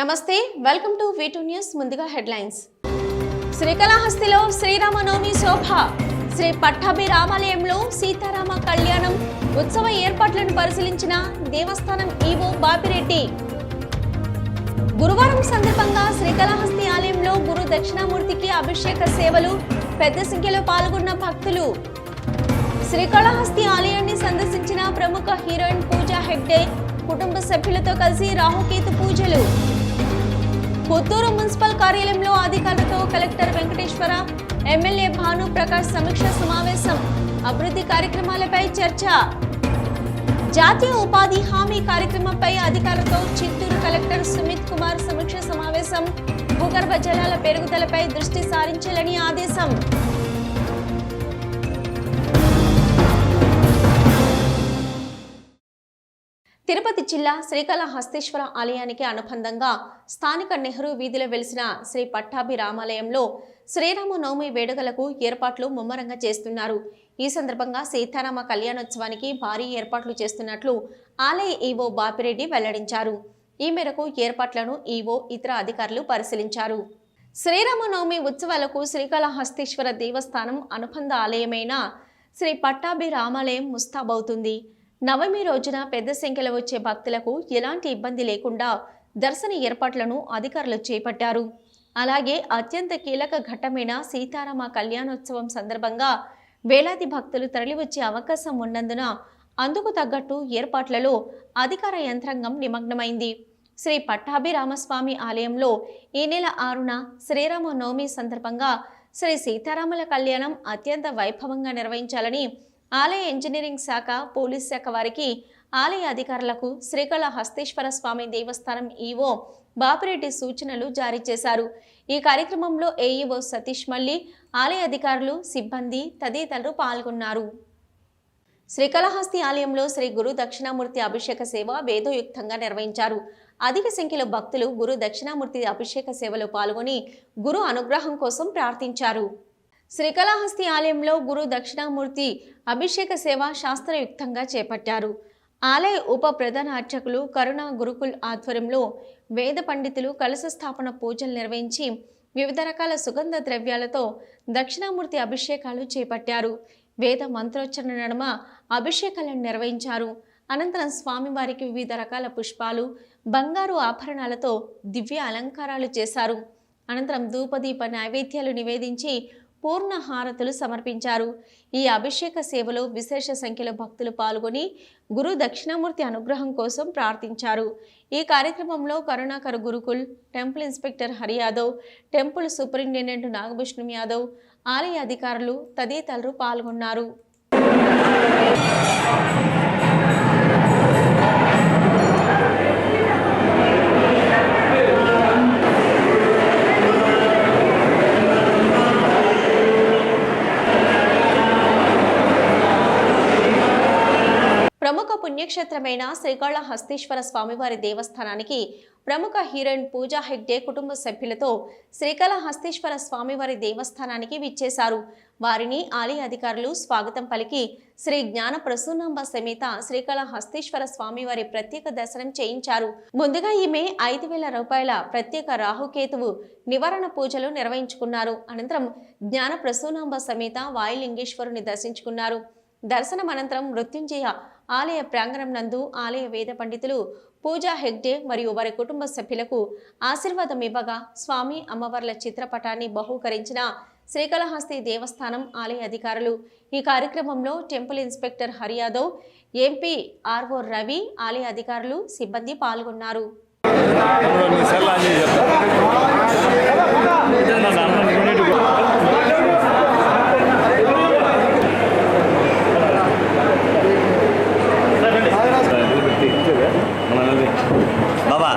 నమస్తే welcome to V two news ముందుగా headlines. శ్రీకాళహస్తిలో శ్రీరామనవమి శోభ. శ్రీ పట్టాభి రామాలయంలో సీతారామ కళ్యాణం ఉత్సవ ఏర్పాట్లను పరిశీలించిన దేవస్థానం ఈవో బాపిరెడ్డి. గురువారం సందర్భంగా శ్రీకాళహస్తి ఆలయంలో గురు దక్షిణామూర్తికి అభిషేక సేవలు పెద్ద సంఖ్యలో పాల్గొన్న భక్తులు. శ్రీకాళహస్తి ఆలయాన్ని సందర్శించిన ప్రముఖ హీరోయిన్ పూజా హెగ్డే కుటుంబ సభ్యులతో కలిసి రాహుకేతు పూజలు. పుత్తూరు మున్సిపల్ కార్యాలయంలో అధికారులతో కలెక్టర్ వెంకటేశ్వర ఎమ్మెల్యే భాను ప్రకాష్ సమీక్ష సమావేశం అభివృద్ధి కార్యక్రమాలపై చర్చ. జాతీయ ఉపాధి హామీ కార్యక్రమంపై అధికారులతో చిత్తూరు కలెక్టర్ సుమిత్ కుమార్ సమీక్ష సమావేశం. భూగర్భ జలాల పెరుగుదలపై దృష్టి సారించాలని ఆదేశం. తిరుపతి జిల్లా శ్రీకాళహస్తీశ్వర ఆలయానికి అనుబంధంగా స్థానిక నెహ్రూ వీధిలో వెలిసిన శ్రీ పట్టాభి రామాలయంలో శ్రీరామ నవమి వేడుకలకు ఏర్పాట్లు ముమ్మరంగా చేస్తున్నారు. ఈ సందర్భంగా సీతారామ కళ్యాణోత్సవానికి భారీ ఏర్పాట్లు చేస్తున్నట్లు ఆలయ ఈవో బాపిరెడ్డి వెల్లడించారు. ఈ మేరకు ఏర్పాట్లను ఈవో ఇతర అధికారులు పరిశీలించారు. శ్రీరామనవమి ఉత్సవాలకు శ్రీకాళహస్తీశ్వర దేవస్థానం అనుబంధ ఆలయమైన శ్రీ పట్టాభి రామాలయం ముస్తాబవుతుంది. నవమి రోజున పెద్ద సంఖ్యలో వచ్చే భక్తులకు ఎలాంటి ఇబ్బంది లేకుండా దర్శన ఏర్పాట్లను అధికారులు చేపట్టారు. అలాగే అత్యంత కీలక ఘట్టమైన సీతారామ కళ్యాణోత్సవం సందర్భంగా వేలాది భక్తులు తరలివచ్చే అవకాశం ఉన్నందున అందుకు తగ్గట్టు ఏర్పాట్లలో అధికార యంత్రాంగం నిమగ్నమైంది. శ్రీ పట్టాభిరామస్వామి ఆలయంలో ఈ నెల ఆరున శ్రీరామ నవమి సందర్భంగా శ్రీ సీతారాముల కళ్యాణం అత్యంత వైభవంగా నిర్వహించాలని ఆలయ ఇంజనీరింగ్ శాఖ పోలీస్ శాఖ వారికి ఆలయ అధికారులకు శ్రీకాళహస్తీశ్వర స్వామి దేవస్థానం ఈవో బాపిరెడ్డి సూచనలు జారీ చేశారు. ఈ కార్యక్రమంలో ఏఈఓ సతీష్ మల్లి ఆలయ అధికారులు సిబ్బంది తదితరులు పాల్గొన్నారు. శ్రీకాళహస్తి ఆలయంలో శ్రీ గురు దక్షిణామూర్తి అభిషేక సేవ వేదోయుక్తంగా నిర్వహించారు. అధిక సంఖ్యలో భక్తులు గురు దక్షిణామూర్తి అభిషేక సేవలో పాల్గొని గురు అనుగ్రహం కోసం ప్రార్థించారు. శ్రీకళాహస్తి ఆలయంలో గురు దక్షిణామూర్తి అభిషేక సేవ శాస్త్రయుక్తంగా చేపట్టారు. ఆలయ ఉప ప్రధాన అర్చకులు కరుణ గురుకుల్ ఆధ్వర్యంలో వేద పండితులు కలశ స్థాపన పూజలు నిర్వహించి వివిధ రకాల సుగంధ ద్రవ్యాలతో దక్షిణామూర్తి అభిషేకాలు చేపట్టారు. వేద మంత్రోచ్చరణ నడుమ అభిషేకాలను నిర్వహించారు. అనంతరం స్వామివారికి వివిధ రకాల పుష్పాలు బంగారు ఆభరణాలతో దివ్య అలంకారాలు చేశారు. అనంతరం ధూపదీప నైవేద్యాలు నివేదించి పూర్ణ హారతులు సమర్పించారు. ఈ అభిషేక సేవలో విశేష సంఖ్యలో భక్తులు పాల్గొని గురు దక్షిణామూర్తి అనుగ్రహం కోసం ప్రార్థించారు. ఈ కార్యక్రమంలో Karunakar Gurukul temple inspector Hari Yadav temple superintendent Nagabhushanam Yadav ఆలయ అధికారులు తదితరులు పాల్గొన్నారు. పుణ్యక్షేత్రమైన శ్రీకాళహస్తీశ్వర స్వామివారి దేవస్థానానికి ప్రముఖ హీరోయిన్ పూజా హెగ్డే కుటుంబ సభ్యులతో శ్రీకాళహస్తీశ్వర స్వామివారి దేవస్థానానికి విచ్చేశారు. వారిని ఆలయ అధికారులు స్వాగతం పలికి శ్రీ జ్ఞాన ప్రసూనాంబ సమేత శ్రీకాళహస్తీశ్వర స్వామివారి ప్రత్యేక దర్శనం చేయించారు. ముందుగా ఈమె ఐదు వేల రూపాయల ప్రత్యేక రాహుకేతువు నివారణ పూజలు నిర్వహించుకున్నారు. అనంతరం జ్ఞాన ప్రసూనాంబ సమేత వాయులింగేశ్వరుని దర్శించుకున్నారు. దర్శనం అనంతరం మృత్యుంజయ ఆలయ ప్రాంగణం నందు ఆలయ వేద పండితులు పూజా హెగ్డే మరియు వారి కుటుంబ సభ్యులకు ఆశీర్వాదం ఇవ్వగా స్వామి అమ్మవార్ల చిత్రపటాన్ని బహూకరించిన శ్రీకాళహస్తి దేవస్థానం ఆలయ అధికారులు ఈ కార్యక్రమంలో temple inspector Hari Yadav MP RO Ravi ఆలయ అధికారులు సిబ్బంది పాల్గొన్నారు తమ్ముడు నీ సెల్ ఆన్ చేసి చెప్తా నా నాన్న యూనిట్ బాబా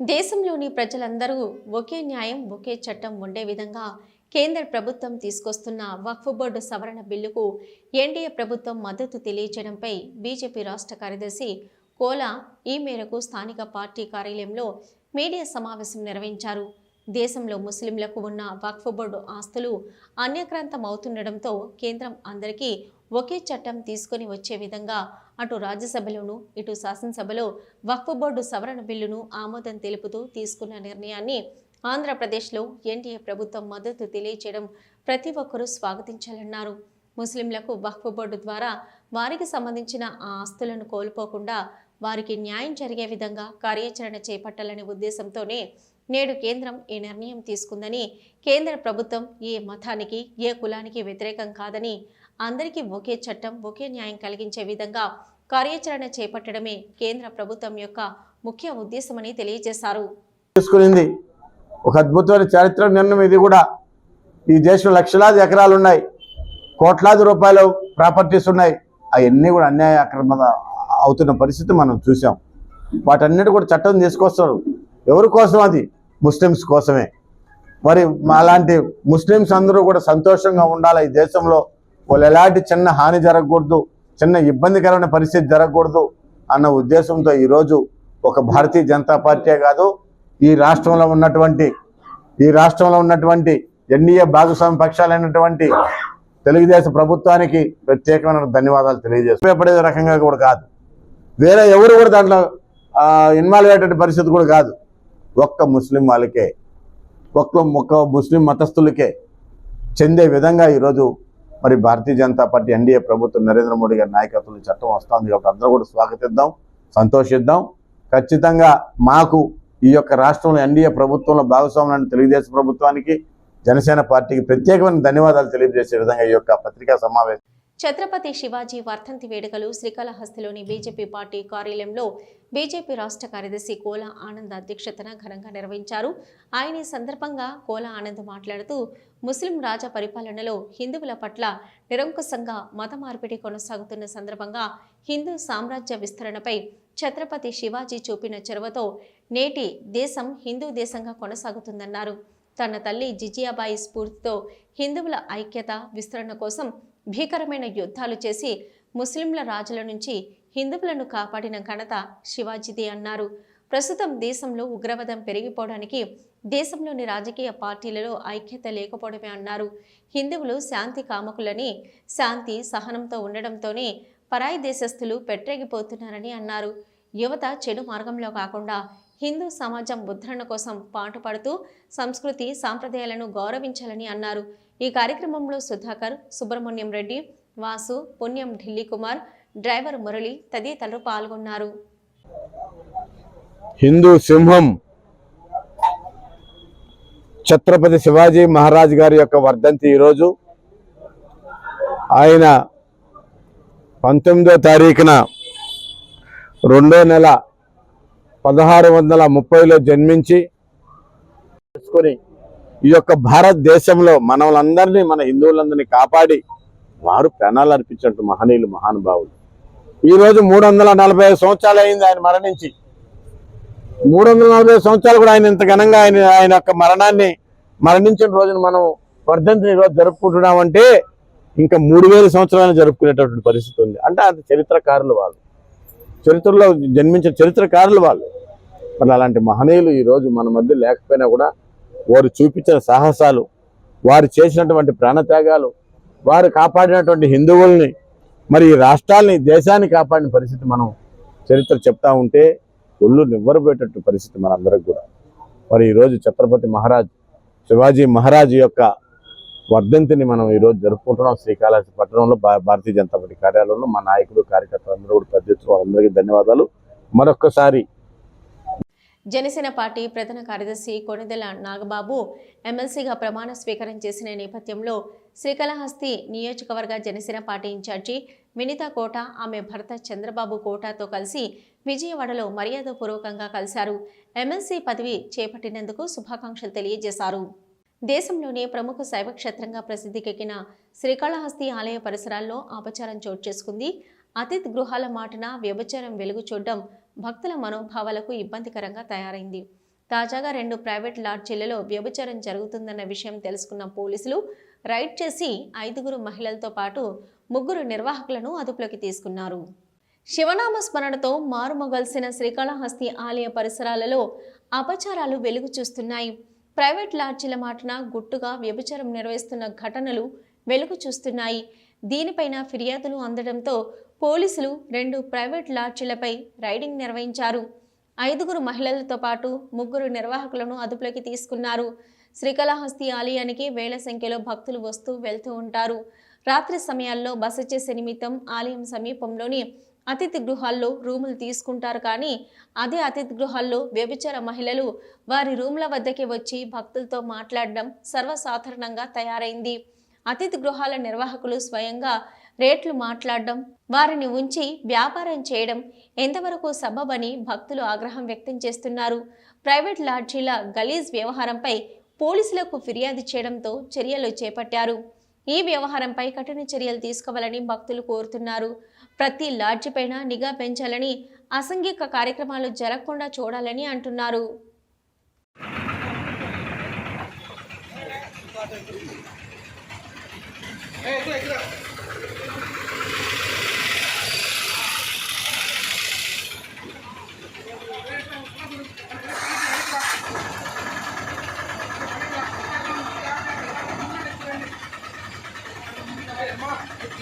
దేశంలోని ప్రజలందరూ ఒకే న్యాయం ఒకే చట్టం ఉండే విధంగా కేంద్ర ప్రభుత్వం తీసుకొస్తున్న వక్ఫ్ బోర్డు సవరణ బిల్లుకు ఎన్డీఏ ప్రభుత్వం మద్దతు తెలియజేయడంపై బీజేపీ రాష్ట్ర కార్యదర్శి కోలా ఈ మేరకు స్థానిక పార్టీ కార్యాలయంలో మీడియా సమావేశం నిర్వహించారు. దేశంలో ముస్లింలకు ఉన్న వక్ఫ్ బోర్డు ఆస్తులు అన్యక్రాంతం అవుతుండడంతో కేంద్రం అందరికీ ఒకే చట్టం తీసుకొని వచ్చే విధంగా అటు రాజ్యసభలోను ఇటు శాసనసభలో వక్ఫ్ బోర్డు సవరణ బిల్లును ఆమోదం తెలుపుతూ తీసుకున్న నిర్ణయాన్ని ఆంధ్రప్రదేశ్లో ఎన్డీఏ ప్రభుత్వం మద్దతు తెలియజేయడం ప్రతి ఒక్కరూ స్వాగతించాలన్నారు. ముస్లింలకు వక్ఫ్ బోర్డు ద్వారా వారికి సంబంధించిన ఆ ఆస్తులను కోల్పోకుండా వారికి న్యాయం జరిగే విధంగా కార్యాచరణ చేపట్టాలనే ఉద్దేశంతోనే నేడు కేంద్రం ఈ నిర్ణయం తీసుకుందని కేంద్ర ప్రభుత్వం ఏ మతానికి ఏ కులానికి వ్యతిరేకం కాదని అందరికీ ఒకే చట్టం ఒకే న్యాయం కలిగించే విధంగా కార్యాచరణ చేపట్టడమే కేంద్ర ప్రభుత్వం యొక్క ముఖ్య ఉద్దేశమని తెలియజేశారు. తీసుకునింది. ఒక అద్భుతమైన చారిత్రక నిర్ణయం ఇది కూడా. ఈ దేశంలో లక్షలాది ఎకరాలు ఉన్నాయి కోట్లాది రూపాయలు ప్రాపర్టీస్ ఉన్నాయి. అవన్నీ కూడా అన్యాయ అక్రమ అవుతున్న పరిస్థితి మనం చూసాం వాటన్నిటి కూడా చట్టం తీసుకొస్తారు. ఎవరి కోసం అది? ముస్లిమ్స్ కోసమే. మరి అలాంటి ముస్లిమ్స్ అందరూ కూడా సంతోషంగా ఉండాలి ఈ దేశంలో. వాళ్ళు ఎలాంటి చిన్న హాని జరగకూడదు చిన్న ఇబ్బందికరమైన పరిస్థితి జరగకూడదు అన్న ఉద్దేశంతో ఈరోజు ఒక భారతీయ జనతా పార్టీ కాదు ఈ రాష్ట్రంలో ఉన్నటువంటి ఈ రాష్ట్రంలో ఉన్నటువంటి ఎన్డీఏ భాగస్వామి పక్షాలైనటువంటి తెలుగుదేశం ప్రభుత్వానికి ప్రత్యేకమైన ధన్యవాదాలు తెలియజేస్తాం ఉపయోగపడే రకంగా కూడా కాదు. వేరే ఎవరు కూడా దాంట్లో ఇన్వాల్వ్ అయ్యేటువంటి పరిస్థితి కూడా కాదు. ఒక్క ముస్లిం వాళ్ళకే ఒక్క ఒక్క ముస్లిం మతస్థులకే చెందే విధంగా ఈరోజు మరి భారతీయ జనతా పార్టీ ఎన్డీఏ ప్రభుత్వం నరేంద్ర మోడీ గారి నాయకత్వంలో చట్టం వస్తుంది కాబట్టి అందరూ కూడా స్వాగతిద్దాం సంతోషిద్దాం. ఖచ్చితంగా మాకు ఈ యొక్క రాష్ట్రంలో ఎన్డీఏ ప్రభుత్వంలో భాగస్వామ్యాన్ని తెలుగుదేశం ప్రభుత్వానికి జనసేన పార్టీకి ప్రత్యేకమైన ధన్యవాదాలు తెలియజేసే విధంగా ఈ యొక్క పత్రికా సమావేశం ఛత్రపతి శివాజీ వర్ధంతి వేడుకలు శ్రీకాళహస్తిలోని బీజేపీ పార్టీ కార్యాలయంలో బీజేపీ రాష్ట్ర కార్యదర్శి కోల ఆనంద్ అధ్యక్షతన ఘనంగా నిర్వహించారు. ఆయన ఈ సందర్భంగా కోల ఆనంద్ మాట్లాడుతూ ముస్లిం రాజా పరిపాలనలో హిందువుల పట్ల నిరంకుశంగా మత మార్పిడి కొనసాగుతున్న సందర్భంగా హిందూ సామ్రాజ్య విస్తరణపై ఛత్రపతి శివాజీ చూపిన చొరవతో నేటి దేశం హిందూ దేశంగా కొనసాగుతుందన్నారు. తన తల్లి జిజియాబాయి స్ఫూర్తితో హిందువుల ఐక్యత విస్తరణ కోసం భీకరమైన యుద్ధాలు చేసి ముస్లింల రాజుల నుంచి హిందువులను కాపాడిన ఘనత శివాజీది అన్నారు. ప్రస్తుతం దేశంలో ఉగ్రవాదం పెరిగిపోవడానికి దేశంలోని రాజకీయ పార్టీలలో ఐక్యత లేకపోవడమే అన్నారు. హిందువులు శాంతి కామకులని శాంతి సహనంతో ఉండడంతోనే పరాయి దేశస్థులు పెట్టరేగిపోతున్నారని అన్నారు. యువత చెడు మార్గంలో కాకుండా హిందూ సమాజం ఉద్ధరణ కోసం పాటుపడుతూ సంస్కృతి సాంప్రదాయాలను గౌరవించాలని అన్నారు. ఈ కార్యక్రమంలో సుధాకర్ సుబ్రహ్మణ్యం రెడ్డి వాసు పుణ్యం ఢిల్లీ కుమార్ డ్రైవర్ మురళి తదితరులు పాల్గొన్నారు. హిందూ సింహం ఛత్రపతి శివాజీ మహారాజ్ గారి యొక్క వర్ధంతి ఈరోజు. ఆయన పంతొమ్మిదో తారీఖున రెండో నెల పదహారు వందల ముప్పైలో జన్మించి చేసుకొని ఈ యొక్క భారతదేశంలో మనలందరినీ మన హిందువులందరినీ కాపాడి వారు ప్రాణాలు అర్పించినట్టు మహనీయులు మహానుభావులు. ఈరోజు మూడు వందల నలభై ఐదు సంవత్సరాలు అయింది ఆయన మరణించి. మూడు వందల నలభై సంవత్సరాలు కూడా ఆయన ఇంత ఘనంగా ఆయన ఆయన యొక్క మరణాన్ని మరణించిన రోజున మనం వర్ధంతిని ఈరోజు జరుపుకుంటున్నామంటే ఇంకా మూడు వేల సంవత్సరాలు జరుపుకునేటటువంటి పరిస్థితి ఉంది. అంటే అది చరిత్రకారులు వాళ్ళు. చరిత్రలో జన్మించిన చరిత్రకారులు వాళ్ళు. మరి అలాంటి మహనీయులు ఈరోజు మన మధ్య లేకపోయినా కూడా వారు చూపించిన సాహసాలు వారు చేసినటువంటి ప్రాణత్యాగాలు వారు కాపాడినటువంటి హిందువుల్ని మరి ఈ రాష్ట్రాల్ని దేశాన్ని కాపాడిన పరిస్థితి మనం చరిత్ర చెప్తా ఉంటే ఒళ్ళు నివ్వరపోయేటట్టు పరిస్థితి మనందరికి కూడా. మరి ఈరోజు ఛత్రపతి మహారాజ్ శివాజీ మహారాజ్ యొక్క వర్ధంతిని మనం ఈరోజు జరుపుకుంటున్నాం. శ్రీకాళహస్తి పట్టణంలో భారతీయ జనతా పార్టీ కార్యాలయంలో మా నాయకులు కార్యకర్తలు అందరూ కూడా పెద్ద అందరికీ ధన్యవాదాలు. మరొక్కసారి జనసేన పార్టీ ప్రధాన కార్యదర్శి కొనిదెల నాగబాబు ఎమ్మెల్సీగా ప్రమాణ స్వీకారం చేసిన నేపథ్యంలో శ్రీకాళహస్తి నియోజకవర్గ జనసేన పార్టీ ఇన్ఛార్జి వినితా కోట ఆమె భర్త చంద్రబాబు కోటాతో కలిసి విజయవాడలో మర్యాదపూర్వకంగా కలిశారు. ఎమ్మెల్సీ పదవి చేపట్టినందుకు శుభాకాంక్షలు తెలియజేశారు. దేశంలోనే ప్రముఖ శైవక్షేత్రంగా ప్రసిద్ధికెక్కిన శ్రీకాళహస్తి ఆలయ పరిసరాల్లో ఆపచారం చోటు చేసుకుంది. అతిథి గృహాల మాటన వ్యభిచారం వెలుగు చూడడం భక్తుల మనోభావాలకు ఇబ్బందికరంగా తయారైంది. తాజాగా రెండు ప్రైవేట్ లాడ్జీలలో వ్యభిచారం జరుగుతుందన్న విషయం తెలుసుకున్న పోలీసులు రైడ్ చేసి ఐదుగురు మహిళలతో పాటు ముగ్గురు నిర్వాహకులను అదుపులోకి తీసుకున్నారు. శివనామ స్మరణతో మారుమొగల్సిన శ్రీకాళహస్తి ఆలయ పరిసరాలలో అపచారాలు వెలుగు చూస్తున్నాయి. ప్రైవేట్ లాడ్జీల మాటన గుట్టుగా వ్యభిచారం నిర్వహిస్తున్న ఘటనలు వెలుగు చూస్తున్నాయి. దీనిపైన ఫిర్యాదులు అందడంతో పోలీసులు రెండు ప్రైవేట్ లాడ్జీలపై రైడింగ్ నిర్వహించారు. ఐదుగురు మహిళలతో పాటు ముగ్గురు నిర్వాహకులను అదుపులోకి తీసుకున్నారు. శ్రీకాళహస్తి ఆలయానికి వేల సంఖ్యలో భక్తులు వస్తూ వెళ్తూ ఉంటారు. రాత్రి సమయాల్లో బస చేసే నిమిత్తం ఆలయం సమీపంలోని అతిథి గృహాల్లో రూములు తీసుకుంటారు కానీ అదే అతిథి గృహాల్లో వ్యభిచార మహిళలు వారి రూముల వద్దకి వచ్చి భక్తులతో మాట్లాడడం సర్వసాధారణంగా తయారైంది. అతిథి గృహాల నిర్వాహకులు స్వయంగా రేట్లు మాట్లాడడం వారిని ఉంచి వ్యాపారం చేయడం ఎంతవరకు సబబని భక్తులు ఆగ్రహం వ్యక్తం చేస్తున్నారు. ప్రైవేట్ లాడ్జీల గలీజ్ వ్యవహారంపై పోలీసులకు ఫిర్యాదు చేయడంతో చర్యలు చేపట్టారు. ఈ వ్యవహారంపై కఠిన చర్యలు తీసుకోవాలని భక్తులు కోరుతున్నారు. ప్రతి లాడ్జిపైన నిఘా పెంచాలని అసంఘిక కార్యక్రమాలు జరగకుండా చూడాలని అంటున్నారు.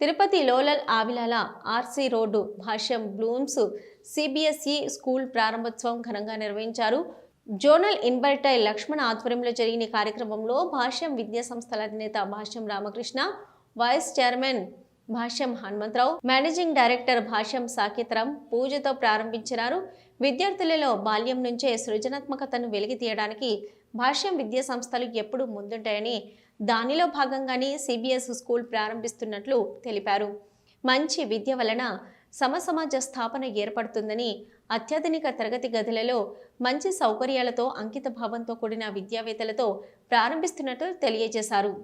Tirupati లోలల్ Avilala R C road Bhashyam Blooms CBSE school ప్రారంభోత్సవం ఘనంగా నిర్వహించారు. జోనల్ ఇన్బర్టై లక్ష్మణ ఆధ్వర్యంలో జరిగిన కార్యక్రమంలో భాష్యం విద్యా సంస్థల అధినేత Bhashyam Ramakrishna vice chairman Bhashyam Hanumantha Rao managing director Bhashyam Saketharam పూజతో ప్రారంభించినారు. విద్యార్థులలో బాల్యం నుంచే సృజనాత్మకతను వెలికి తీయడానికి భాష్యం విద్యా సంస్థలు ఎప్పుడూ ముందుంటాయని దానిలో భాగంగానే సిబిఎస్ స్కూల్ ప్రారంభిస్తున్నట్లు తెలిపారు. మంచి విద్య వలన సమసమాజ స్థాపన ఏర్పడుతుందని అత్యాధునిక తరగతి గదులలో మంచి సౌకర్యాలతో అంకిత భావంతో కూడిన విద్యావేత్తలతో ప్రారంభిస్తున్నట్లు తెలియజేశారు.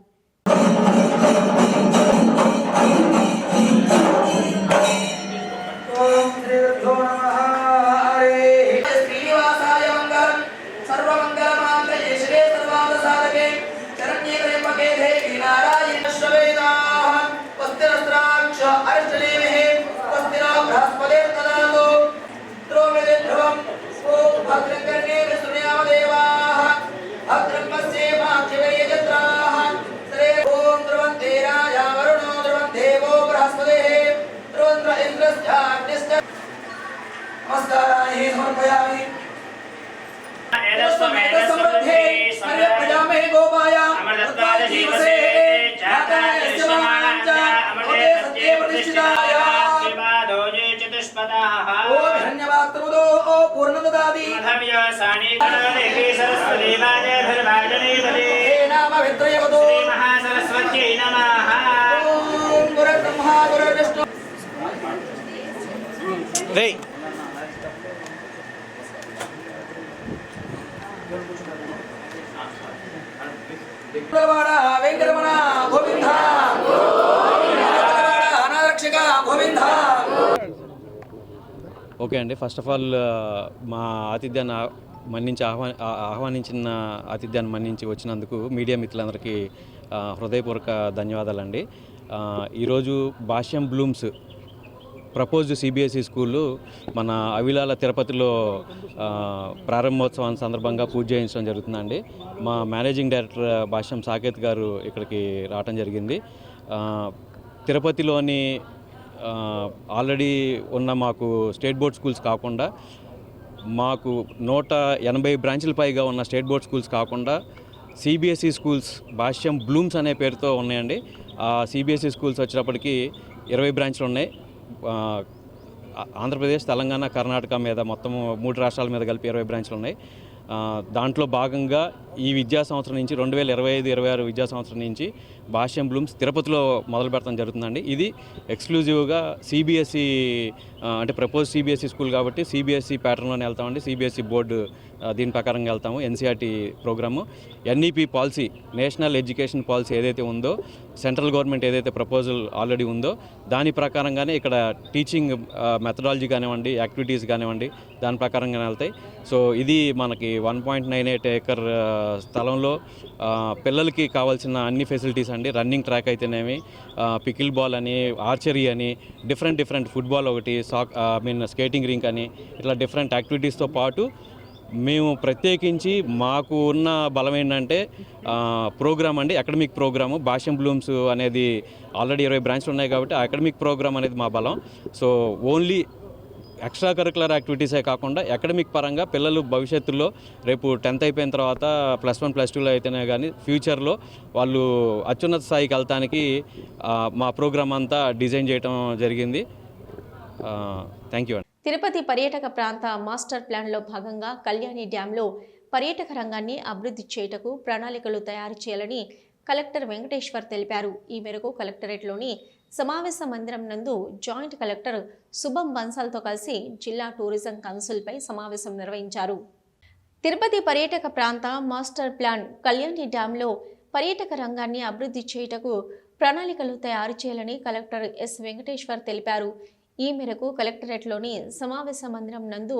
సత్యే ప్రతిష్ఠితాయ శ్రీపాదోజే చతుష్పదాః ఓం హిరణ్యవాత్రముదో పూర్ణదదాది మధవ్యాసాని గణదేవి సరస్వతి వాజే ధర్మాజనేపదే హే నామ. విత్రయవదో శ్రీ మహాసరస్వత్యై నమః ఓం గురుర్బ్రహ్మా గురుర్విష్ణు. వెంకటరమణ ఓకే అండి. ఫస్ట్ ఆఫ్ ఆల్ మా ఆతిథ్యాన్ని మన్నించి ఆహ్వా ఆహ్వానించిన ఆతిథ్యాన్ని మన్నించి వచ్చినందుకు మీడియా మిత్రులందరికీ హృదయపూర్వక ధన్యవాదాలండి. ఈరోజు Bhashyam Blooms proposed CBSE school మన అవిలాల తిరుపతిలో ప్రారంభోత్సవాన్ని ప్రారంభోత్సవం సందర్భంగా పూజ చేయించడం జరుగుతుందండి. మా మేనేజింగ్ డైరెక్టర్ భాష్యం సాకేత్ గారు ఇక్కడికి రావడం జరిగింది. తిరుపతిలోని ఆల్రెడీ ఉన్న మాకు స్టేట్ బోర్డ్ స్కూల్స్ కాకుండా మాకు నూట ఎనభై బ్రాంచ్ల పైగా ఉన్న స్టేట్ బోర్డ్ స్కూల్స్ కాకుండా సిబిఎస్ఈ స్కూల్స్ భాష్యం బ్లూమ్స్ అనే పేరుతో ఉన్నాయండి. ఆ సిబిఎస్ఈ స్కూల్స్ వచ్చినప్పటికీ ఇరవై బ్రాంచ్లు ఉన్నాయి. ఆంధ్రప్రదేశ్ తెలంగాణ కర్ణాటక మీద మొత్తం మూడు రాష్ట్రాల మీద కలిపి ఇరవై బ్రాంచ్లు ఉన్నాయి. దాంట్లో భాగంగా ఈ విద్యా సంవత్సరం నుంచి రెండు వేల ఇరవై ఐదు ఇరవై ఆరు విద్యా సంవత్సరం నుంచి భాష్యం బ్లూమ్స్ తిరుపతిలో మొదలు పెడతాం జరుగుతుందండి. ఇది ఎక్స్క్లూజివ్గా సిబిఎస్ఈ అంటే ప్రపోజ్ సిబిఎస్ఈ స్కూల్ కాబట్టి సిబిఎస్ఈ ప్యాటర్న్లోనే వెళ్తామండి. సిబిఎస్ఈ బోర్డు దీని ప్రకారంగా వెళ్తాము. NCERT program. NEP policy national education policy ఏదైతే ఉందో సెంట్రల్ గవర్నమెంట్ ఏదైతే ప్రపోజల్ ఆల్రెడీ ఉందో దాని ప్రకారంగానే ఇక్కడ టీచింగ్ మెథడాలజీ కానివ్వండి యాక్టివిటీస్ కానివ్వండి దాని ప్రకారంగానే వెళ్తాయి. సో ఇది మనకి one point nine eight acre స్థలంలో పిల్లలకి కావాల్సిన అన్ని ఫెసిలిటీస్ అండి. రన్నింగ్ ట్రాక్ అయితేనేమి పికిల్ బాల్ అని ఆర్చరీ అని డిఫరెంట్ డిఫరెంట్ ఫుట్బాల్ ఒకటి సాక్ ఐ మీన్ స్కేటింగ్ రింక్ అని ఇట్లా డిఫరెంట్ యాక్టివిటీస్తో పాటు మేము ప్రత్యేకించి మాకు ఉన్న బలం ఏంటంటే ప్రోగ్రామ్ అండి అకాడమిక్ ప్రోగ్రాము. భాష్యం బ్లూమ్స్ అనేది ఆల్రెడీ ఇరవై బ్రాంచ్లు ఉన్నాయి కాబట్టి ఆ అకాడమిక్ ప్రోగ్రామ్ అనేది మా బలం. సో ఓన్లీ ఎక్స్ట్రా కరికులర్ యాక్టివిటీసే కాకుండా అకాడమిక్ పరంగా పిల్లలు భవిష్యత్తులో రేపు టెన్త్ అయిపోయిన తర్వాత ప్లస్ వన్ ప్లస్ టూలో అయితేనే కానీ ఫ్యూచర్లో వాళ్ళు అత్యున్నత స్థాయికి వెళ్తానికి మా ప్రోగ్రామ్ అంతా డిజైన్ చేయడం జరిగింది. థ్యాంక్ యూ అండి. తిరుపతి పర్యాటక ప్రాంత మాస్టర్ ప్లాన్లో భాగంగా కళ్యాణి డ్యాంలో పర్యాటక రంగాన్ని అభివృద్ధి చేయుటకు ప్రణాళికలు తయారు చేయాలని కలెక్టర్ వెంకటేశ్వర్ తెలిపారు. ఈ మేరకు కలెక్టరేట్లోని సమావేశ మందిరం నందు జాయింట్ కలెక్టర్ శుభం బన్సాల్తో కలిసి జిల్లా టూరిజం కౌన్సిల్పై సమావేశం నిర్వహించారు. తిరుపతి పర్యాటక ప్రాంత మాస్టర్ ప్లాన్ కళ్యాణి డ్యాంలో పర్యాటక రంగాన్ని అభివృద్ధి చేయుటకు ప్రణాళికలు తయారు చేయాలని కలెక్టర్ ఎస్ వెంకటేశ్వర్ తెలిపారు. ఈ మేరకు కలెక్టరేట్లోని సమావేశ మందిరం నందు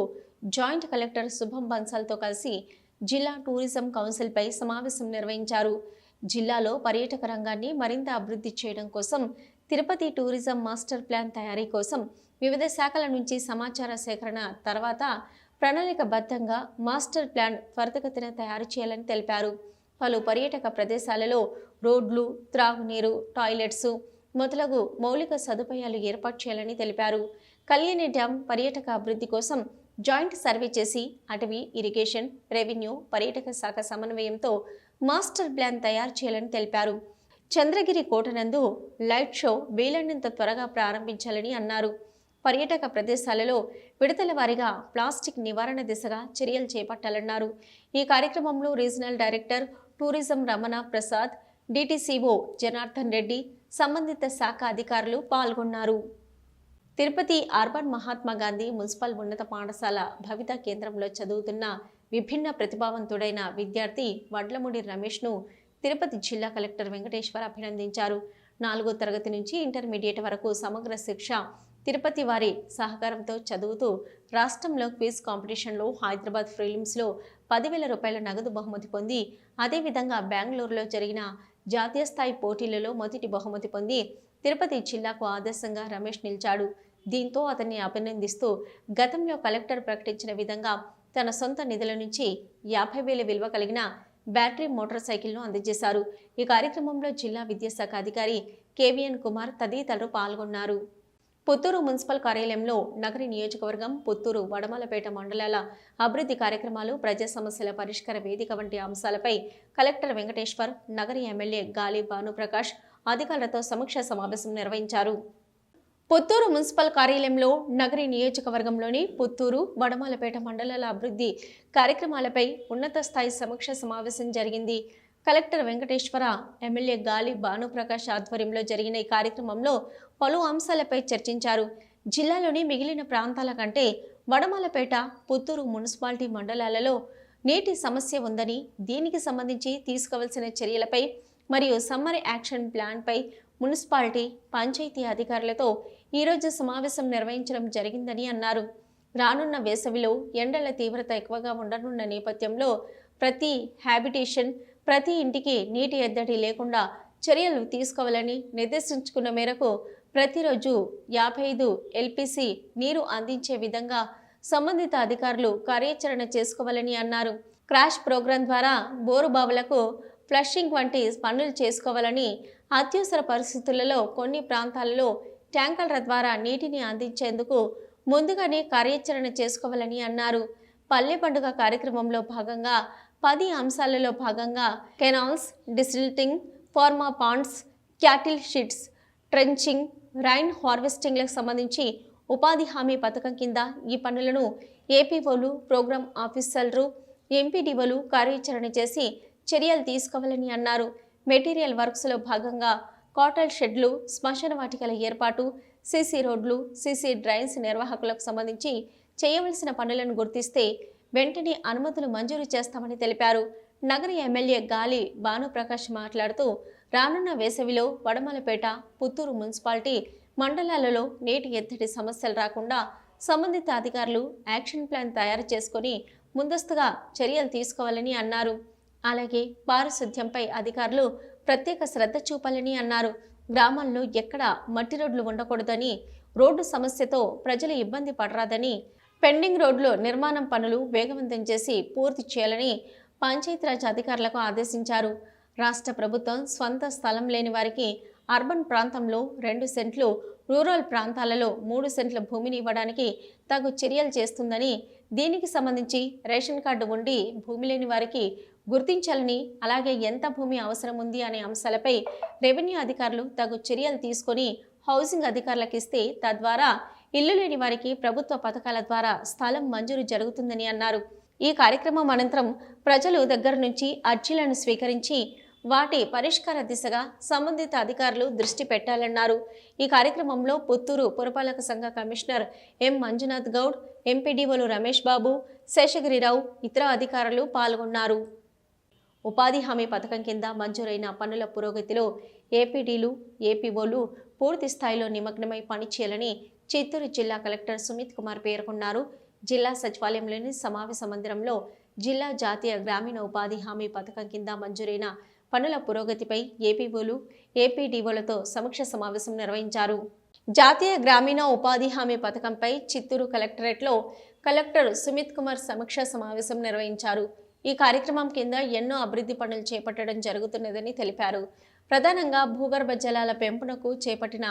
జాయింట్ కలెక్టర్ శుభం బన్సాల్తో కలిసి జిల్లా టూరిజం కౌన్సిల్పై సమావేశం నిర్వహించారు. జిల్లాలో పర్యాటక రంగాన్ని మరింత అభివృద్ధి చేయడం కోసం తిరుపతి టూరిజం మాస్టర్ ప్లాన్ తయారీ కోసం వివిధ శాఖల నుంచి సమాచార సేకరణ తర్వాత ప్రణాళికబద్ధంగా మాస్టర్ ప్లాన్ త్వరితగతిన తయారు చేయాలని తెలిపారు. పలు పర్యాటక ప్రదేశాలలో రోడ్లు త్రాగునీరు టాయిలెట్స్ మొదలగు మౌలిక సదుపాయాలు ఏర్పాటు చేయాలని తెలిపారు. కళ్యాణి డ్యాం పర్యాటక అభివృద్ధి కోసం జాయింట్ సర్వే చేసి అటవీ ఇరిగేషన్ రెవెన్యూ పర్యాటక శాఖ సమన్వయంతో మాస్టర్ ప్లాన్ తయారు చేయాలని తెలిపారు. చంద్రగిరి కోటనందు లైట్ షో వీలైనంత త్వరగా ప్రారంభించాలని అన్నారు. పర్యాటక ప్రదేశాలలో విడతల వారీగా ప్లాస్టిక్ నివారణ దిశగా చర్యలు చేపట్టాలన్నారు. ఈ కార్యక్రమంలో regional director tourism Ramana Prasad D T C O Janardhan Reddy సంబంధిత శాఖ అధికారులు పాల్గొన్నారు. తిరుపతి అర్బన్ మహాత్మా గాంధీ మున్సిపల్ ఉన్నత పాఠశాల భవిత కేంద్రంలో చదువుతున్న విభిన్న ప్రతిభావంతుడైన విద్యార్థి వడ్లమూడి రమేష్ను తిరుపతి జిల్లా కలెక్టర్ వెంకటేశ్వర్ అభినందించారు. నాలుగో తరగతి నుంచి ఇంటర్మీడియట్ వరకు సమగ్ర శిక్ష తిరుపతి వారి సహకారంతో చదువుతూ రాష్ట్రంలో క్విజ్ కాంపిటీషన్లో హైదరాబాద్ ఫిలిమ్స్లో పదివేల రూపాయల నగదు బహుమతి పొంది అదేవిధంగా బెంగళూరులో జరిగిన జాతీయ స్థాయి పోటీలలో మొదటి బహుమతి పొంది తిరుపతి జిల్లాకు ఆదర్శంగా రమేష్ నిలిచాడు. దీంతో అతన్ని అభినందిస్తూ గతంలో కలెక్టర్ ప్రకటించిన విధంగా తన సొంత నిధుల నుంచి యాభై వేల విలువ కలిగిన బ్యాటరీ మోటార్ సైకిల్ను అందజేశారు. ఈ కార్యక్రమంలో జిల్లా విద్యాశాఖ అధికారి కేవీఎన్ కుమార్ తదితరులు పాల్గొన్నారు. పుత్తూరు మున్సిపల్ కార్యాలయంలో నగరి నియోజకవర్గం పుత్తూరు వడమలపేట మండలాల అభివృద్ధి కార్యక్రమాలు ప్రజా సమస్యల పరిష్కార వేదిక వంటి అంశాలపై కలెక్టర్ వెంకటేశ్వర్ నగరి ఎమ్మెల్యే గాలి భానుప్రకాష్ అధికారులతో సమీక్ష సమావేశం నిర్వహించారు. పుత్తూరు మున్సిపల్ కార్యాలయంలో నగరి నియోజకవర్గంలోని పుత్తూరు వడమాలపేట మండలాల అభివృద్ధి కార్యక్రమాలపై ఉన్నత స్థాయి సమీక్ష సమావేశం జరిగింది. కలెక్టర్ వెంకటేశ్వర ఎమ్మెల్యే గాలి భానుప్రకాష్ ఆధ్వర్యంలో జరిగిన ఈ కార్యక్రమంలో పలు అంశాలపై చర్చించారు. జిల్లాలోని మిగిలిన ప్రాంతాల కంటే వడమలపేట పుత్తూరు మున్సిపాలిటీ మండలాలలో నీటి సమస్య ఉందని దీనికి సంబంధించి తీసుకోవాల్సిన చర్యలపై మరియు సమ్మర్ యాక్షన్ ప్లాన్పై మున్సిపాలిటీ పంచాయతీ అధికారులతో ఈరోజు సమావేశం నిర్వహించడం జరిగిందని అన్నారు. రానున్న వేసవిలో ఎండల తీవ్రత ఎక్కువగా ఉండనున్న నేపథ్యంలో ప్రతి హ్యాబిటేషన్ ప్రతి ఇంటికి నీటి ఎద్దడి లేకుండా చర్యలు తీసుకోవాలని నిర్దేశించుకున్న మేరకు ప్రతిరోజు యాభై ఐదు ఎల్పిసి నీరు అందించే విధంగా సంబంధిత అధికారులు కార్యాచరణ చేసుకోవాలని అన్నారు. క్రాష్ ప్రోగ్రాం ద్వారా బోరు బావులకు ఫ్లషింగ్ వంటి పనులు చేసుకోవాలని అత్యవసర పరిస్థితులలో కొన్ని ప్రాంతాలలో ట్యాంకర్ల ద్వారా నీటిని అందించేందుకు ముందుగానే కార్యాచరణ చేసుకోవాలని అన్నారు. పల్లె పండుగ కార్యక్రమంలో భాగంగా పది అంశాలలో భాగంగా canals desilting farm ponds cattle sheds trenching rain హార్వెస్టింగ్లకు సంబంధించి ఉపాధి హామీ పథకం కింద ఈ పనులను ఏపీఓలు ప్రోగ్రాం ఆఫీసర్లు ఎంపీడీఓలు కార్యాచరణ చేసి చర్యలు తీసుకోవాలని అన్నారు. మెటీరియల్ వర్క్స్లో భాగంగా కాటల్ షెడ్లు శ్మశాన వాటికల ఏర్పాటు సీసీ రోడ్లు సీసీ డ్రైన్స్ నిర్వాహకులకు సంబంధించి చేయవలసిన పనులను గుర్తిస్తే వెంటనే అనుమతులు మంజూరు చేస్తామని తెలిపారు. నగర ఎమ్మెల్యే గాలి భానుప్రకాష్ మాట్లాడుతూ రానున్న వేసవిలో వడమలపేట పుత్తూరు మున్సిపాలిటీ మండలాలలో నీటి ఎద్దడి సమస్యలు రాకుండా సంబంధిత అధికారులు యాక్షన్ ప్లాన్ తయారు చేసుకొని ముందస్తుగా చర్యలు తీసుకోవాలని అన్నారు. అలాగే పారిశుద్ధ్యంపై అధికారులు ప్రత్యేక శ్రద్ధ చూపాలని అన్నారు. గ్రామాల్లో ఎక్కడ మట్టి రోడ్లు ఉండకూడదని రోడ్డు సమస్యతో ప్రజలు ఇబ్బంది పడరాదని పెండింగ్ రోడ్లు నిర్మాణం పనులు వేగవంతం చేసి పూర్తి చేయాలని పంచాయతీరాజ్ అధికారులకు ఆదేశించారు. రాష్ట్ర ప్రభుత్వం స్వంత స్థలం లేని వారికి అర్బన్ ప్రాంతంలో రెండు సెంట్లు రూరల్ ప్రాంతాలలో మూడు సెంట్ల భూమిని ఇవ్వడానికి తగు చర్యలు చేస్తుందని దీనికి సంబంధించి రేషన్ కార్డు ఉండి భూమి లేని వారికి గుర్తించాలని అలాగే ఎంత భూమి అవసరం ఉంది అనే అంశాలపై రెవెన్యూ అధికారులు తగు చర్యలు తీసుకొని హౌసింగ్ అధికారులకు ఇస్తే తద్వారా ఇల్లు లేని వారికి ప్రభుత్వ పథకాల ద్వారా స్థలం మంజూరు జరుగుతుందని అన్నారు. ఈ కార్యక్రమం అనంతరం ప్రజలు దగ్గర నుంచి అర్జీలను స్వీకరించి వాటి పరిష్కార దిశగా సంబంధిత అధికారులు దృష్టి పెట్టాలన్నారు. ఈ కార్యక్రమంలో పుత్తూరు పురపాలక సంఘ కమిషనర్ ఎం మంజునాథ్ గౌడ్ ఎంపీడీఓలు రమేష్ బాబు శేషగిరిరావు ఇతర అధికారులు పాల్గొన్నారు. ఉపాధి హామీ పథకం కింద మంజూరైన పనుల పురోగతిలో ఏపీడీలు ఏపీఓలు పూర్తి స్థాయిలో నిమగ్నమై పనిచేయాలని చిత్తూరు జిల్లా కలెక్టర్ సుమిత్ కుమార్ పేర్కొన్నారు. జిల్లా సచివాలయంలోని సమావేశ మందిరంలో జిల్లా జాతీయ గ్రామీణ ఉపాధి హామీ పథకం కింద మంజూరైన పనుల పురోగతిపై ఏపీఓలు ఏపీడీఓలతో సమీక్ష సమావేశం నిర్వహించారు. జాతీయ గ్రామీణ ఉపాధి హామీ పథకంపై చిత్తూరు కలెక్టరేట్లో కలెక్టర్ సుమిత్ కుమార్ సమీక్ష సమావేశం నిర్వహించారు. ఈ కార్యక్రమం కింద ఎన్నో అభివృద్ధి పనులు చేపట్టడం జరుగుతున్నదని తెలిపారు. ప్రధానంగా భూగర్భ జలాల పెంపునకు చేపట్టిన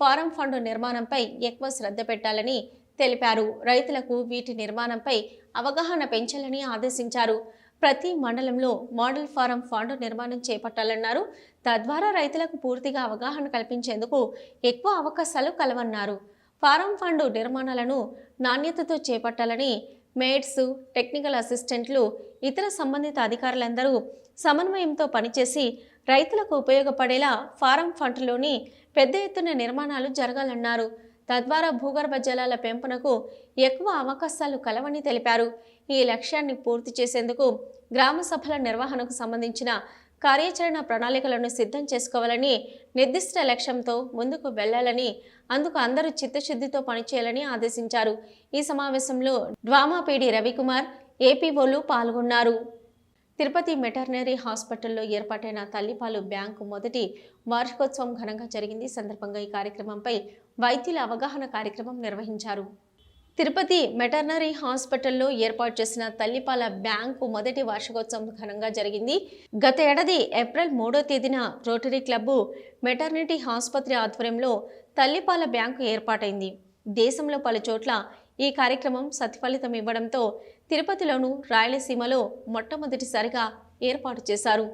ఫారం ఫండ్ నిర్మాణంపై ఎక్కువ శ్రద్ధ పెట్టాలని తెలిపారు. రైతులకు వీటి నిర్మాణంపై అవగాహన పెంచాలని ఆదేశించారు. ప్రతి మండలంలో మోడల్ ఫారం ఫండ్ నిర్మాణం చేపట్టాలన్నారు. తద్వారా రైతులకు పూర్తిగా అవగాహన కల్పించేందుకు ఎక్కువ అవకాశాలు కలవన్నారు. ఫారం ఫండ్ నిర్మాణాలను నాణ్యతతో చేపట్టాలని మేడ్స్ టెక్నికల్ అసిస్టెంట్లు ఇతర సంబంధిత అధికారులందరూ సమన్వయంతో పనిచేసి రైతులకు ఉపయోగపడేలా ఫారం ఫంట్లోని పెద్ద ఎత్తున నిర్మాణాలు జరగాలన్నారు. తద్వారా భూగర్భ జలాల పెంపునకు ఎక్కువ అవకాశాలు కలవని తెలిపారు. ఈ లక్ష్యాన్ని పూర్తి చేసేందుకు గ్రామ సభల నిర్వహణకు సంబంధించిన కార్యాచరణ ప్రణాళికలను సిద్ధం చేసుకోవాలని నిర్దిష్ట లక్ష్యంతో ముందుకు వెళ్ళాలని అందుకు అందరూ చిత్తశుద్ధితో పనిచేయాలని ఆదేశించారు. ఈ సమావేశంలో డ్వామాపీడి రవికుమార్ ఏపీఓలు పాల్గొన్నారు. తిరుపతి మెటర్నరీ హాస్పిటల్లో ఏర్పాటైన తల్లిపాలు బ్యాంకు మొదటి వార్షికోత్సవం ఘనంగా జరిగింది. సందర్భంగా ఈ కార్యక్రమంపై వైద్యుల అవగాహన కార్యక్రమం నిర్వహించారు. తిరుపతి మెటర్నరీ హాస్పిటల్లో ఏర్పాటు చేసిన తల్లిపాల బ్యాంకు మొదటి వార్షికోత్సవం ఘనంగా జరిగింది. గత ఏడాది ఏప్రిల్ మూడో తేదీన రోటరీ క్లబ్బు మెటర్నిటీ ఆసుపత్రి ఆధ్వర్యంలో తల్లిపాల బ్యాంకు ఏర్పాటైంది. దేశంలో పలు చోట్ల ఈ కార్యక్రమం సత్ఫలితం ఇవ్వడంతో తిరుపతిలోను రాయలసీమలో మొట్టమొదటిసారిగా ఏర్పాటు చేశారు.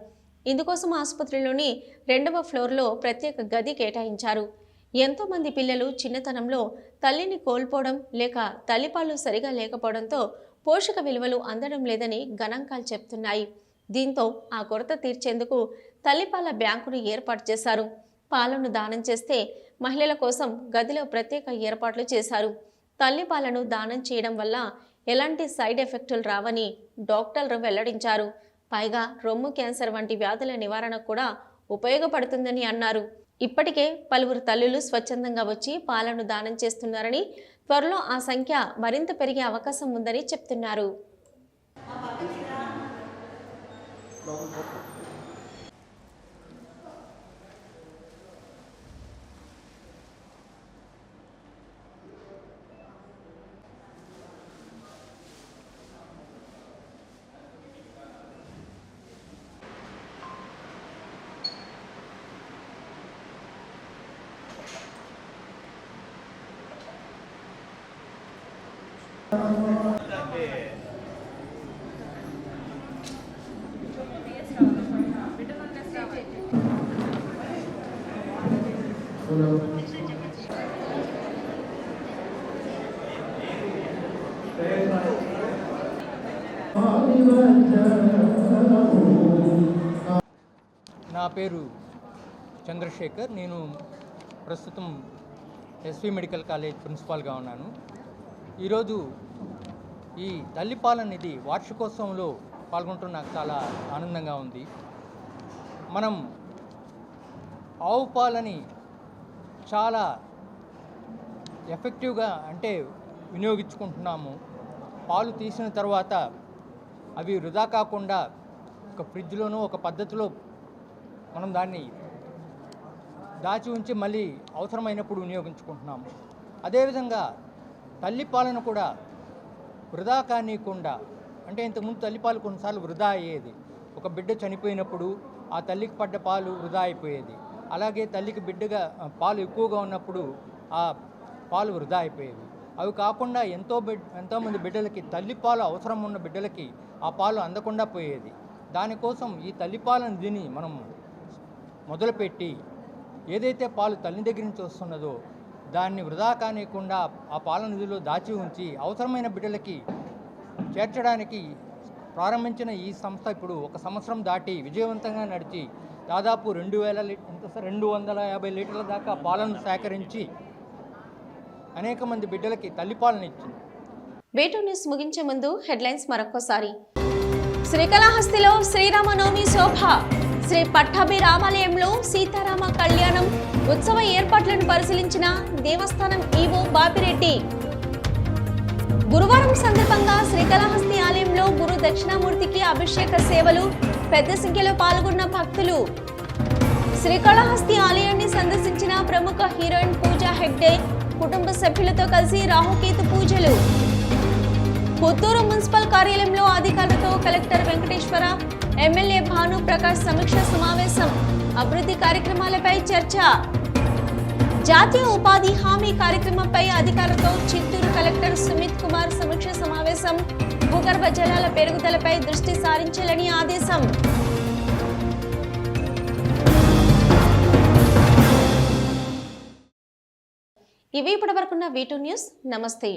ఇందుకోసం ఆసుపత్రిలోని రెండవ ఫ్లోర్లో ప్రత్యేక గది కేటాయించారు. ఎంతోమంది పిల్లలు చిన్నతనంలో తల్లిని కోల్పోవడం లేక తల్లిపాలు సరిగా లేకపోవడంతో పోషక విలువలు అందడం లేదని గణాంకాలు చెప్తున్నాయి. దీంతో ఆ కొరత తీర్చేందుకు తల్లిపాల బ్యాంకును ఏర్పాటు చేశారు. పాలను దానం చేస్తే మహిళల కోసం గదిలో ప్రత్యేక ఏర్పాట్లు చేశారు. తల్లిపాలను దానం చేయడం వల్ల ఎలాంటి సైడ్ ఎఫెక్టులు రావని డాక్టర్లు వెల్లడించారు. పైగా రొమ్ము క్యాన్సర్ వంటి వ్యాధుల నివారణకు కూడా ఉపయోగపడుతుందని అన్నారు. ఇప్పటికే పలువురు తల్లులు స్వచ్ఛందంగా వచ్చి పాలను దానం చేస్తున్నారని త్వరలో ఆ సంఖ్య మరింత పెరిగే అవకాశం ఉందని చెప్తున్నారు. నా పేరు చంద్రశేఖర్. నేను ప్రస్తుతం ఎస్వి మెడికల్ కాలేజ్ ప్రిన్సిపాల్గా ఉన్నాను. ఈరోజు ఈ తల్లిపాలన నిధి వార్షికోత్సవంలో పాల్గొంటున్న నాకు చాలా ఆనందంగా ఉంది. మనం ఆవు పాలని చాలా ఎఫెక్టివ్గా అంటే వినియోగించుకుంటున్నాము. పాలు తీసిన తర్వాత అవి వృధా కాకుండా ఒక ఫ్రిడ్జ్లోనూ ఒక పద్ధతిలో మనం దాన్ని దాచి ఉంచి మళ్ళీ అవసరమైనప్పుడు వినియోగించుకుంటున్నాము. అదేవిధంగా తల్లి పాలను కూడా వృధా కానీయకుండా అంటే ఇంతకుముందు తల్లిపాలు కొన్నిసార్లు వృధా అయ్యేది. ఒక బిడ్డ చనిపోయినప్పుడు ఆ తల్లికి పడ్డ పాలు వృధా అయిపోయేది. అలాగే తల్లికి బిడ్డగా పాలు ఎక్కువగా ఉన్నప్పుడు ఆ పాలు వృధా అయిపోయేవి. అవి కాకుండా ఎంతో బిడ్ ఎంతోమంది బిడ్డలకి తల్లిపాలు అవసరం ఉన్న బిడ్డలకి ఆ పాలు అందకుండా పోయేది. దానికోసం ఈ తల్లిపాలను తిని మనం మొదలుపెట్టి ఏదైతే పాలు తల్లి దగ్గర నుంచి వస్తున్నదో దాన్ని వృధా కానియకుండా ఆ పాల నిధిలో దాచి ఉంచి అవసరమైన బిడ్డలకి చేర్చడానికి ప్రారంభించిన ఈ సంస్థ ఇప్పుడు ఒక సంవత్సరం దాటి విజయవంతంగా నడిచి దాదాపు రెండు వేల ఎంత సార్? రెండు వందల యాభై లీటర్ల దాకా పాలను సేకరించి అనేక మంది బిడ్డలకి తల్లిపాలను ఇచ్చింది. వేటూ న్యూస్ ముగించే ముందు హెడ్లైన్స్ మరొకసారి శ్రీకాళహస్తిలో శ్రీరామనవమి శోభ. శ్రీ పట్టాభి రామాలయంలో సీతారామ కళ్యాణం ఉత్సవ ఏర్పాట్లను పరిశీలించిన దేవస్థానం ఈవో బాపిరెడ్డి. గురువారం సందర్భంగా శ్రీకాళహస్తి ఆలయంలో గురు దక్షిణామూర్తికి అభిషేక సేవలు పెద్ద సంఖ్యలో పాల్గొన్న భక్తులు. శ్రీకాళహస్తి ఆలయాన్ని సందర్శించిన ప్రముఖ హీరోయిన్ పూజా హెగ్డే కుటుంబ సభ్యులతో కలిసి రాహుకేతు పూజలు. పుత్తూరు మున్సిపల్ కార్యాలయంలో అధికారులతో కలెక్టర్ వెంకటేశ్వర ఎమ్మెల్యే భాను ప్రకాష్ సమీక్ష సమావేశం అభివృద్ధి కార్యక్రమాలపై చర్చ. జాతీయ ఉపాధి హామీ కార్యక్రమంపై అధికారులతో చిత్తూరు కలెక్టర్ సుమిత్ కుమార్ సమీక్ష సమావేశం. భూగర్భ జలాల పెరుగుదలపై దృష్టి సారించాలని ఆదేశం. ఇవి ఇప్పటివరకున్న వీటూ న్యూస్. నమస్తే.